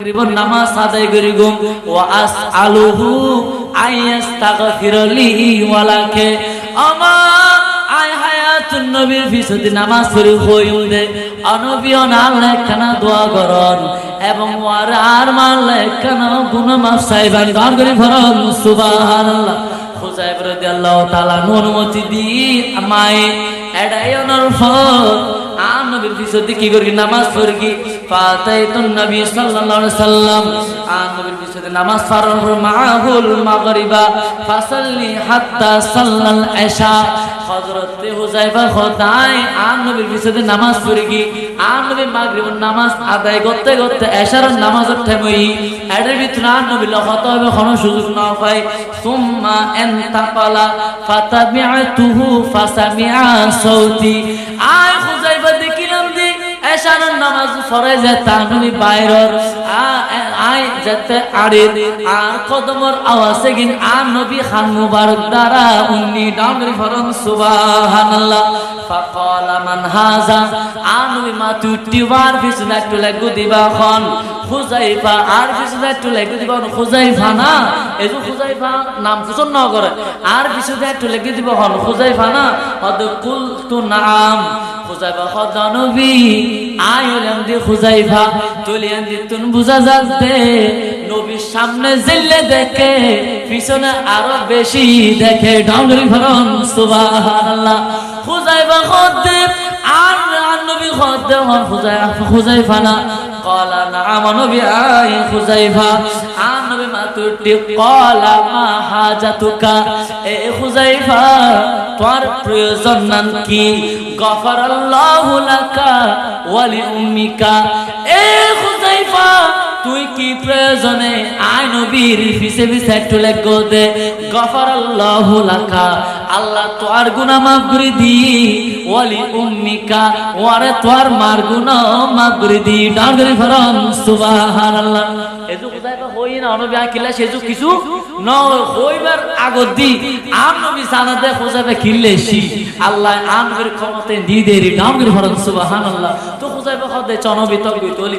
মাগরিবর নামাজ আদায় করি গুম ওয়া আসআলুহু আইয়াস্তাগফিরলি ওয়ালাকে আমা, আয় হায়াতুন নবীর পিছতে নামাজ পড়ি হইম দে। অনবীয় কানা দোয়া করন। এবং ওয়ার আর মারলে কানা গুনাহ মাফ সাইবান গান করি ফরন সুবহানাল্লাহ। খুজাইব রাদিয়াল্লাহু তাআলা অনুমতি দি আমায় এডাই অনর ফল আর নবীর পিছতে কি করি নামাজ ফাতাইতুন নবী সাল্লাল্লাহু আলাইহি সাল্লাম। আর নবীর নামাজ পড়ার পর মাহুল মাগরিবা, ফাসাল্লি হাত্তা সাল্লাল ইশা নবী মাগরিবের নামাজ আদায় করতে করতে এশার নামাজের টাইমই এর ভিতরে আর নবী লখত হবে কোনো সুযোগ আয় এশারের নামাজ যে তানুমি বাইরর আয় যেতে আড়ির আর কদমর আওয়াজে গিন আর নবী খান মুবারক দ্বারা উন্নি ডাউনের ফরন সুবহানাল্লাহ। ফাকালা মান হাজা আর নবী মাতু টিবার পিছনে একটু লাগু দিবা খন। খুজাইফা, আর পিছনে একটু লাগু দিবা খুজাইফা না? এই যে খুজাইফা নাম পছন্দ না করে। আর পিছনে একটু লেগে দিব হন খুজাইফা না? হদ কুল তু নাম। খুজাইফা খদা নবী আয়লেন দি খুজাইফা তুলিয়ান দি তুন বুঝা যাতে নবীর সামনে জিল্লে দেখে, পিছনে আরও বেশি দেখে ডাউলি ভরণ সুবহানাল্লাহ। খুজাইফা খদে আর আর নবী খদে হন খুজাইফা খুজাইফা না। কলা নাম নবী আই খুজাইফা। আর নবী মাতুটি কলা মা হাজাতুকা। এ খুজাইফা তোর প্রয়োজন নান কি? গফর আল্লাহ লাকা ওয়ালি উম্মিকা। এ খুজাইফা তুই কি প্রয়োজনে আয় নবীর পিছে পিছে একটু লেগ দে। গফর আল্লাহ লাকা। আল্লাহ তোর গুনাহ মাফ দি, ওয়ালি উম্মিকা, ওয়ারে তোর মার গুনাহ মাফ দি ডাগরি ফরম, সুবহানাল্লাহ। এজু খুজাইফা হই না নবী আকিলা সেজু কিছু ন হইবার আগত দি, আম নবী সানাদে খুজাইফা কিল্লেছি আল্লাহ আনবের ক্ষমতে দি দেরি ডাগরি ফরম, সুবহানাল্লাহ। তো খুজাইফা খদে, চনবি তকবি তলি।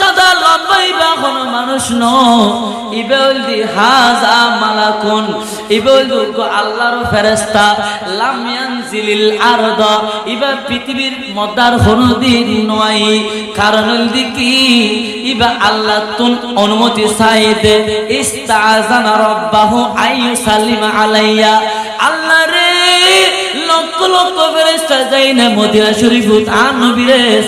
সাদা লম্বাই বা মানুষ ন দি হাজা মালাকুন। আল্লাহর ফেরেস্তা লাম ইয়ানজিলিল আরদ। ইবা পৃথিবীর মদার নয়। কারণ ইবা আল্লাহ তুন অনুমতি চাইতে ইস্তাজানা রব্বাহু আইয়ু আলাইয়া। আল্লাহ রে, লক্ষ লক্ষ ফেরেস্তা যাই মদিনা শরীফ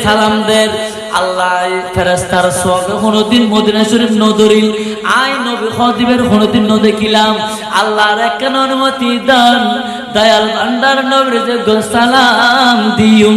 সালাম দেন। আল্লাহ ফেরেস্তার সবে কোনদিন মদিনা শরীফ আই নবী খদিবের কোনদিন ন দেখিলাম আল্লাহর একখান অনুমতি দান। দয়াল ভান্ডার সালাম দিউম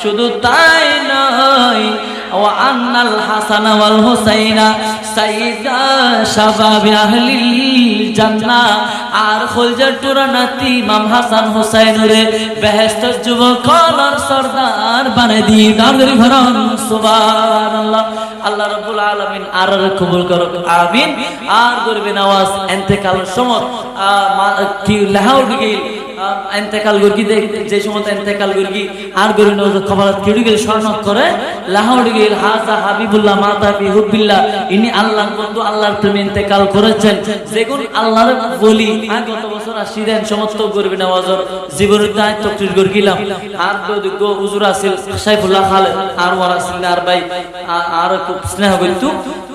শুধু তাই নয় ও আন্নাল হাসান ওয়াল হুসাইনা, সাইদা শাবাব আহলিল জান্নাহ আর খলজার টুরা নাতি ইমাম হাসান হুসাইন রে বেহেশত যুবক আর সরদার বানে দি দামরি ভরন সুবহানাল্লাহ। আল্লাহ রাব্বুল আলামিন আর আর কবুল করুক, আমিন। আর করবেন আওয়াজ এতেকাল সমত কি, লাহোর গেল এন্তেকাল গুরগি যে সময় এন্তেকাল গুরগি আর গরি কপালত কিড়ি গেল স্বর্ণ করে, লাহৌর গিল হাজা হাবিবুল্লাহ, মাতা বিহুবিল্লাহ ইনি আল্লাহর বন্ধু, আল্লাহর প্রেমে ইন্তেকাল করেছেন। যেগুন আল্লাহর বলি গত বছর আসিলেন সমস্ত গরিব নওয়াজর জীবনের দায় তকরির গর গিলাম আর দুগো হুজুর আছিল, সাইফুল্লাহ খালেদ আর ওয়ার আছিল আর ভাই আর খুব স্নেহ করিতু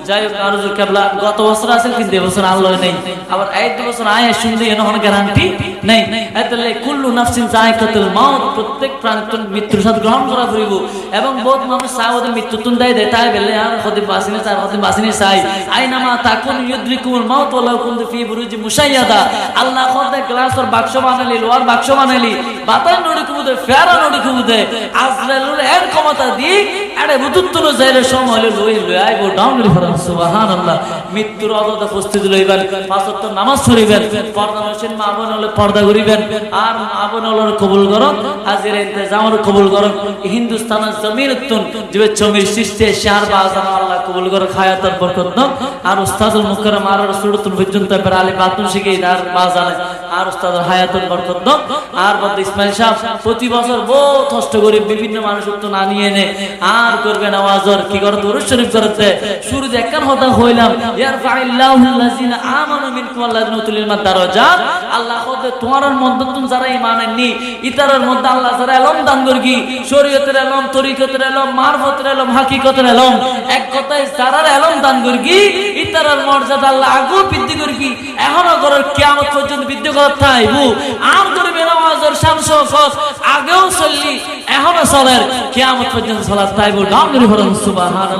যাই হোক, আর কেবলা, গত বছর আছে কিন্তু এবছর আল্লাহ নেই। আবার দু বছর আয় শুনতে এনে গ্যারান্টি। নেই। এতলে কুল্লু নাফসিন জায়কাতুল মাউত, প্রত্যেক প্রাণী তো মৃত্যুর সাথে গ্রহণ করা পড়িব এবং বহুত মানুষ চায় ওদের মৃত্যু তুন দেয় দেয়, তাই বেলে আর হতে বাসিনে চাই হতে বাসিনে চাই আইনামা তাকুন ইউদ্রিকুমুল মাউত ওয়ালাউ কুনতু ফি বুরুজি মুশাইয়াদা। আল্লাহ খোদে গ্লাসর বাক্স বানালি লোহার বাক্স বানালি বাতান নড়ি কুবুদে ফেরা নড়ি কুবুদে আজরাইলুর এর ক্ষমতা দি আরে বুতুত্তুন যাইলে সময় লই লই আইবো ডাউন লি ফরান, সুবহানাল্লাহ। মৃত্যুর উপস্থিত লইবেন, পাঁচ নামাজ পড়িবেন, পর্দা বোন হলে পর্দা করিবেন, আর কবুল করুন, হাজির ইন্তজামর কবুল করুন। হিন্দুস্তানের জমির উত্তন যে জমির সৃষ্টি শার বাজার আল্লাহ কবুল বরকত আর উস্তাদুল মুকরম আর সুরতুল পর্যন্ত আলী বাতুন শিখে আর বাজারে আর উস্তাদুল হায়াতুল আর বদ ইসমাইল প্রতি বছর বহুত কষ্ট করে বিভিন্ন মানুষ না নিয়ে নে আর করবে না ওয়াজর। কি করে শরীফ করতে হতা হইলাম। আল্লাযিনা আমানু মিনকুম আল্লাহ খোদে তোমার মধ্যে যারা ঈমান ইতারের মধ্যে আল্লাহ যারা এলম দান করকি শরীয়তের এলম, তরিকতের এলম, মারফতের এলম, হাকিকতের এলম, এক কথায় যারা এলম দান করকি ইতারের মর্যাদা আল্লাহ আগেও বৃদ্ধি করকি এখনও করার কিয়ামত পর্যন্ত বৃদ্ধি করার থাইবু আর করে ওয়াজর শামস আগেও চললি, এখনও চলের, কিয়ামত পর্যন্ত চলার তাইবু ডাম করে সুবহানাল্লাহ।